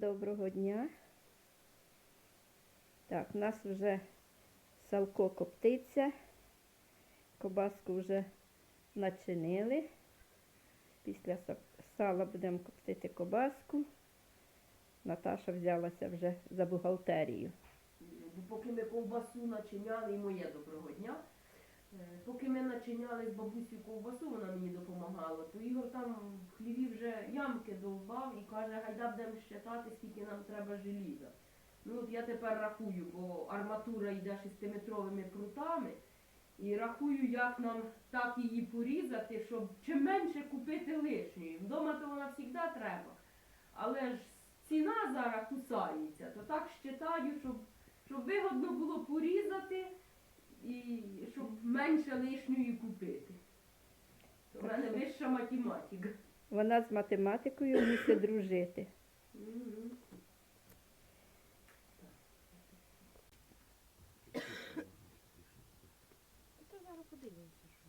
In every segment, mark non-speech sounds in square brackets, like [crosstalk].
Доброго дня. Так, у нас вже салко коптиться. Кобаску вже начинили. Після сала будемо коптити кобаску. Наташа взялася вже за бухгалтерію. Поки ми ковбасу начиняли, і моє доброго дня. Е, Поки ми начиняли з бабусею ковбасу, вона мені допомагала, то Ігор там в хліві вже ямки довбав і каже, гайда будемо щитати, скільки нам треба желіза. Ну от я тепер рахую, бо арматура йде шестиметровими прутами. І рахую, як нам так її порізати, щоб чим менше купити лишньої. Вдома то вона завжди треба. Але ж ціна зараз кусається, то так щитаю, щоб щоб вигодно було порізати і щоб менше лишньої купити. У мене вища математика. Вона з математикою мусить дружити. Мгм. То зараз подивимося, що.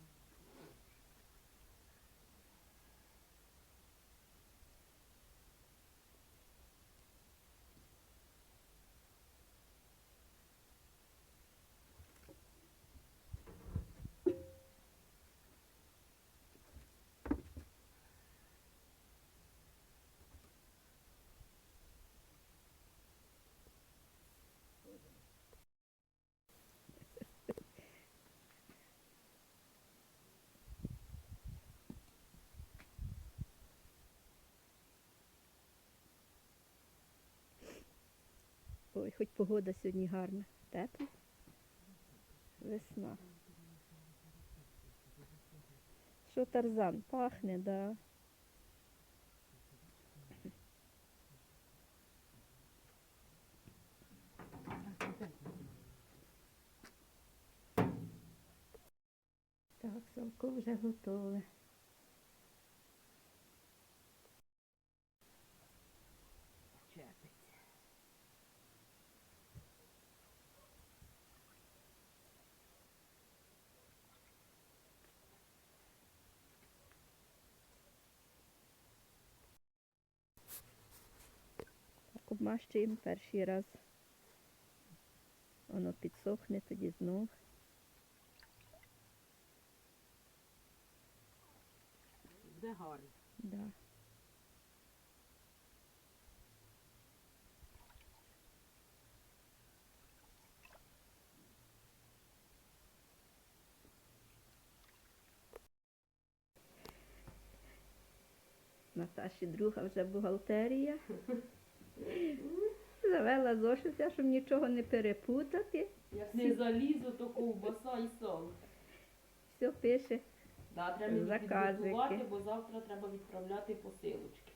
Ой, хоч погода сьогодні гарна, тепла. Весна. Що тарзан пахне, да. Так, салко вже готове. Обмащуємо перший раз. Воно підсохне, тоді знов. Буде гарно. Да. Наташі друга вже бухгалтерія. Завела зошитя, щоб нічого не перепутати. Як не залізу, то ковбаса і сало. Все пише. Да, треба підготувати, бо завтра треба відправляти посилочки.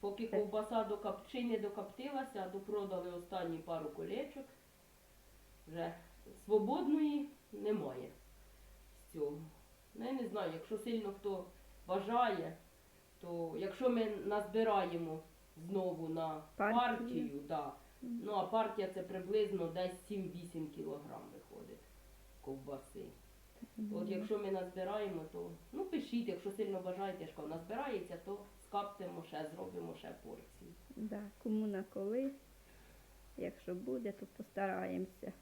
Поки ковбаса до кап... не докоптилася, допродали останні пару колечок. Вже свободної немає з цього. Ну, я не знаю, якщо сильно хто бажає, то якщо ми назбираємо знову на Партію. партію, да, ну а партія це приблизно десь 7-8 кілограм виходить ковбаси. От якщо ми назбираємо, то ну пишіть, якщо сильно бажаєте, якщо назбирається, то скаптимо ще, зробимо ще порції. Да, кому на коли. Якщо буде, то постараємося.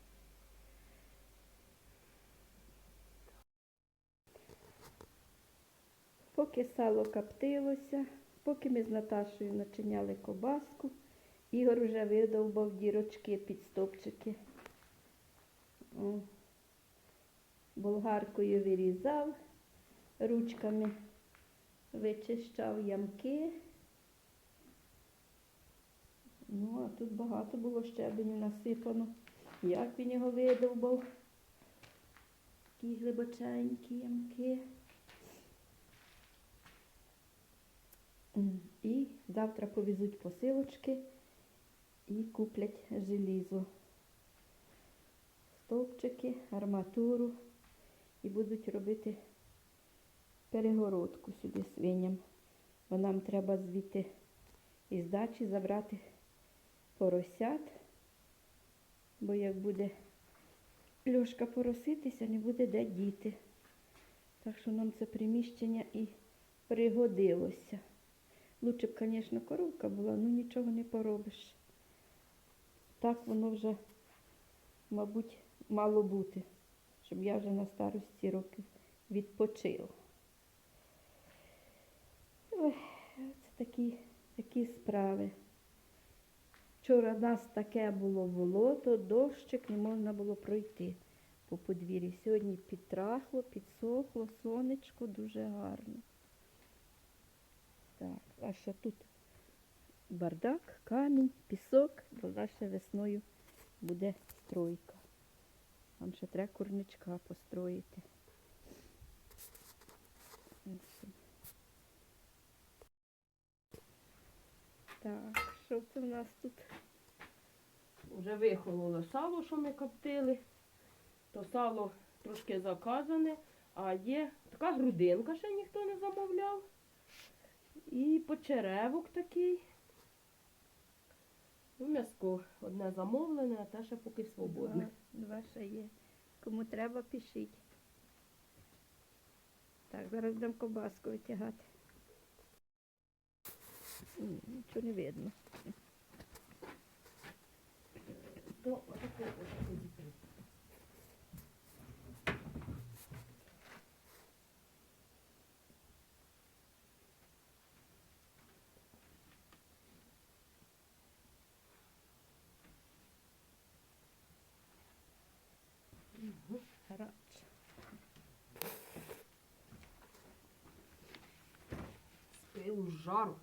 Поки сало коптилося, поки ми з Наташою начиняли кобаску, Ігор вже видовбав дірочки під стопчики. Болгаркою вирізав, ручками вичищав ямки. Ну, а тут багато було щебеню насипано. Як він його видовбав? Такі глибоченькі ямки. І завтра повезуть посилочки і куплять желізо. Стовпчики, арматуру і будуть робити перегородку сюди свиням. Бо нам треба звідти із дачі забрати поросят, бо як буде Льошка пороситися, не буде де діти. Так що нам це приміщення і пригодилося. Лучше б, звісно, коровка була, ну нічого не поробиш. Так воно вже, мабуть, мало бути, щоб я вже на старості років відпочила. Це такі, такі справи. Вчора нас таке було болото, дощик, не можна було пройти по подвір'ю. Сьогодні підтрахло, підсохло, сонечко дуже гарно. Так, а ще тут бардак, камінь, пісок, бо ще весною буде стройка. Там ще треба курничка построїти. Так, що це в нас тут? Вже вихололо сало, що ми коптили. То сало трошки заказане, а є така грудинка, ще ніхто не замовляв. І почеревок такий. Ну, м'яско одне замовлене, а те ще поки свободне. Два, два ще є. Кому треба, пишіть. Так, зараз будемо кобаску витягати. Нічого не видно. То З жару.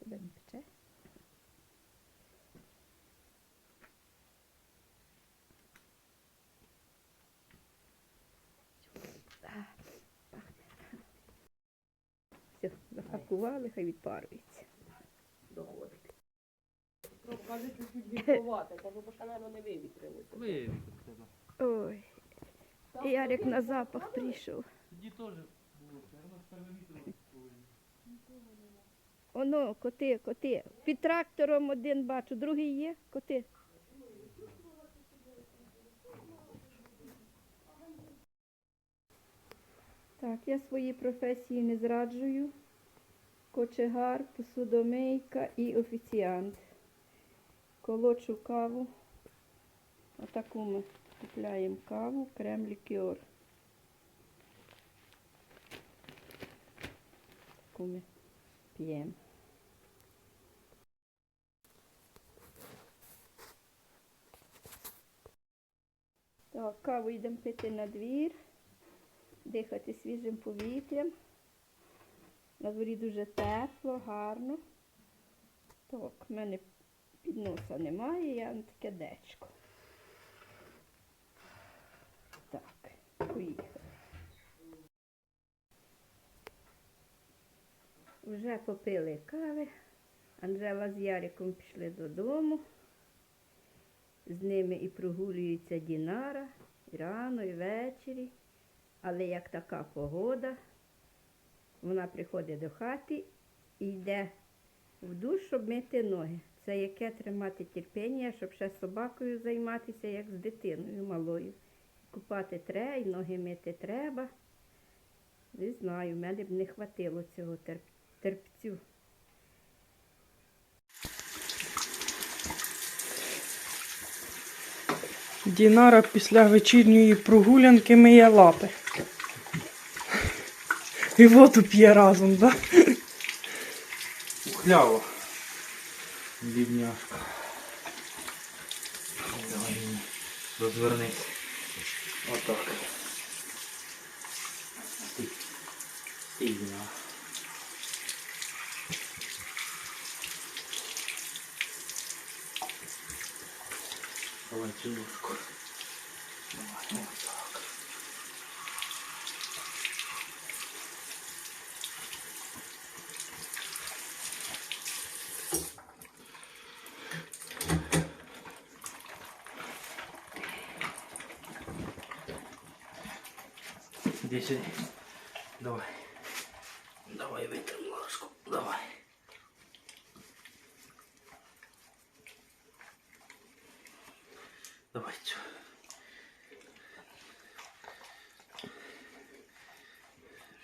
Тебе не пече? А, пахне. Все, запакували, хай відпарується. Доходить. Трохи каже, чуть-чуть відховати, кажу, бо ще, не вивітрилося. Вивітрити. Ой, Ярик на запах прийшов. Тоді теж було, все одно перевітрило. Оно, коти, коти. Під трактором один бачу, другий є, коти. Так, я свої професії не зраджую. Кочегар, посудомийка і офіціант. Колочу каву. Отаку ми купляємо каву, крем лікер. Таку ми п'ємо. Так, каву йдемо пити на двір, дихати свіжим повітрям. На дворі дуже тепло, гарно. Так, в мене підноса немає, я на таке дечко. Так, поїхали. Вже попили кави. Анжела з Яриком пішли додому. З ними і прогулюється Дінара і рано, і ввечері. Але як така погода, вона приходить до хати і йде в душ, щоб мити ноги. Це яке тримати терпіння, щоб ще собакою займатися, як з дитиною малою. Купати треба, і ноги мити треба. Не знаю, в мене б не хватило цього терп- терпцю. Дінара після вечірньої прогулянки миє лапи. І воду п'є разом, так? Да? Ухляво. Бідняшка. Давай. Розвернись. Отак. Стій. Стій, на. Давай цю Іди сюди. Давай. Давай витрим ложку. Давай. Давай цю.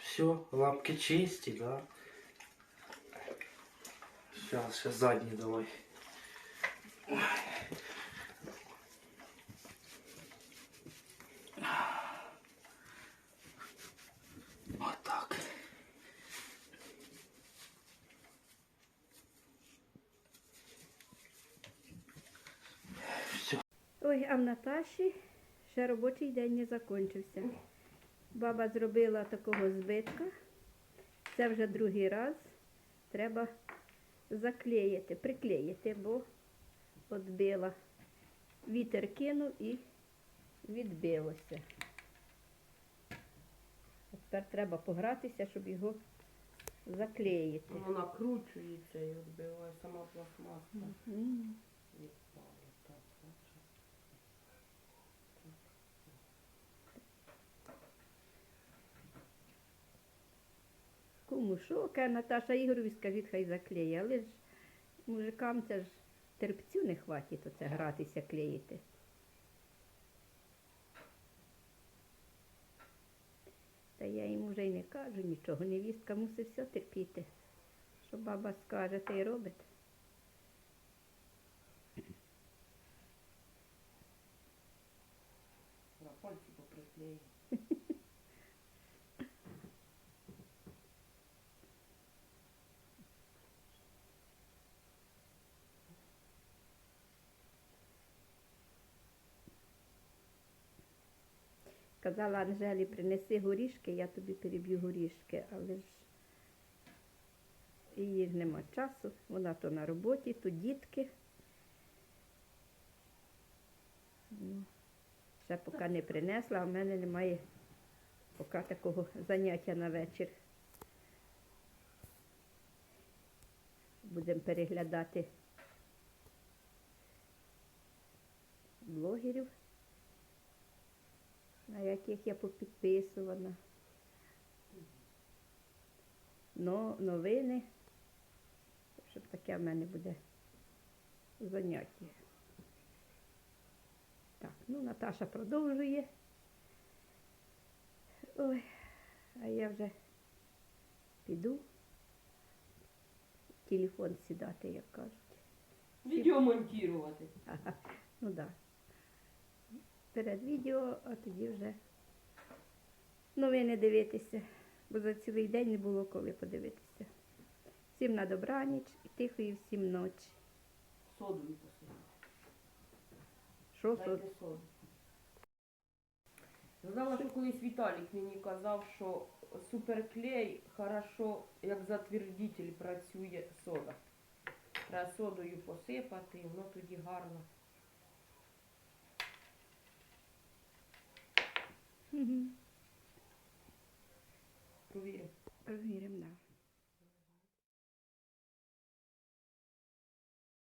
Все, лапки чисті, да? Сейчас, сейчас задние давай. Ой, а в Наташі ще робочий день не закінчився. Баба зробила такого збитка. Це вже другий раз. Треба заклеїти, приклеїти, бо відбила. Вітер кинув і відбилося. А тепер треба погратися, щоб його заклеїти. Воно накручується і відбиває сама пластмаска. М. Відпала так, бачиш. Кому що, Наташа Ігорові, скажіть, хай заклеє. Але ж мужикам це ж терпцю не хватить оце гратися, клеїти. Та я їм вже й не кажу нічого. Невістка мусить все терпіти. Що баба скаже, та й робить. На пальці поприклеїв. Казала Анжелі, принеси горішки, я тобі переб'ю горішки, але ж її ж нема часу, вона то на роботі, то дітки. Ну, ще поки не принесла, а в мене немає поки такого заняття на вечір. Будемо переглядати блогерів на яких я попідписувана. Но новини, щоб таке в мене буде заняття. Так, ну Наташа продовжує. Ой, а я вже піду. Телефон сідати, як кажуть. Відео монтувати. Ага, [laughs] ну так. Да. Перед відео, а тоді вже новини дивитися, бо за цілий день не було коли подивитися. Всім на добраніч і тихої всім ночі. Содою посадити. Що Дайте тут? соду. Знала, що колись Віталік мені казав, що суперклей хорошо, як затвердитель працює сода. Треба содою посипати, воно тоді гарно. Мгм. Провірю. Провірю.